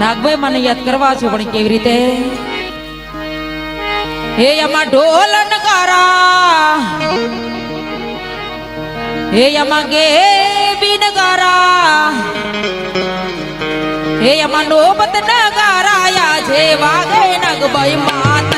નાગભાઈ, મને યાદ કરવા છો પણ કેવી રીતે? હે યમા ઢોલન નગારા, હે યમા ગે બિનગારા હે યમા નોબત નગારા યા જે વાગે નાગભાઈ માતા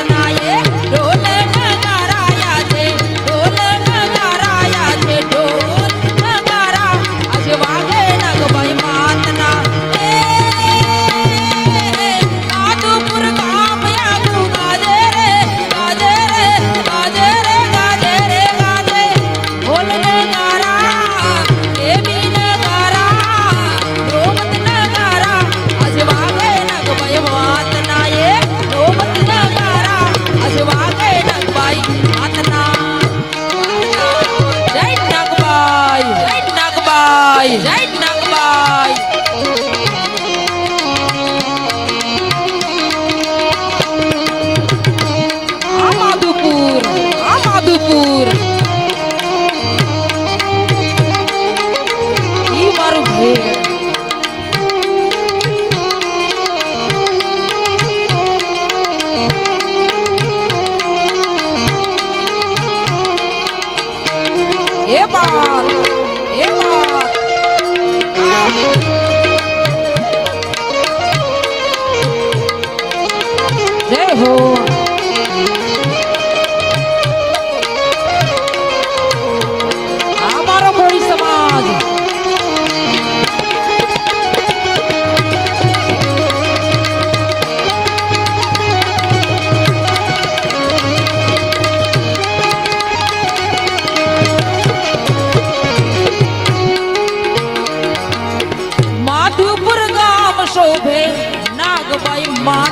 Hey ho!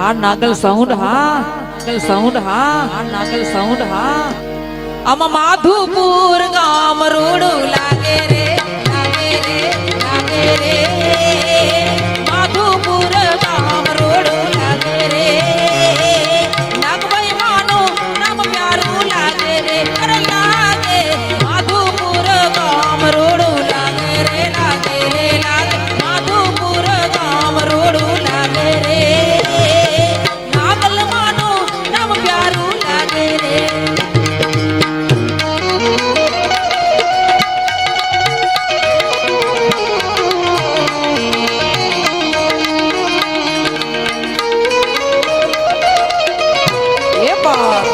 હા નાગલ સાઉન્ડ હા. નાગલ સાઉન્ડ હા. હા નાગલ સાઉન્ડ હા. આમાં માધુપુર ગામરું 了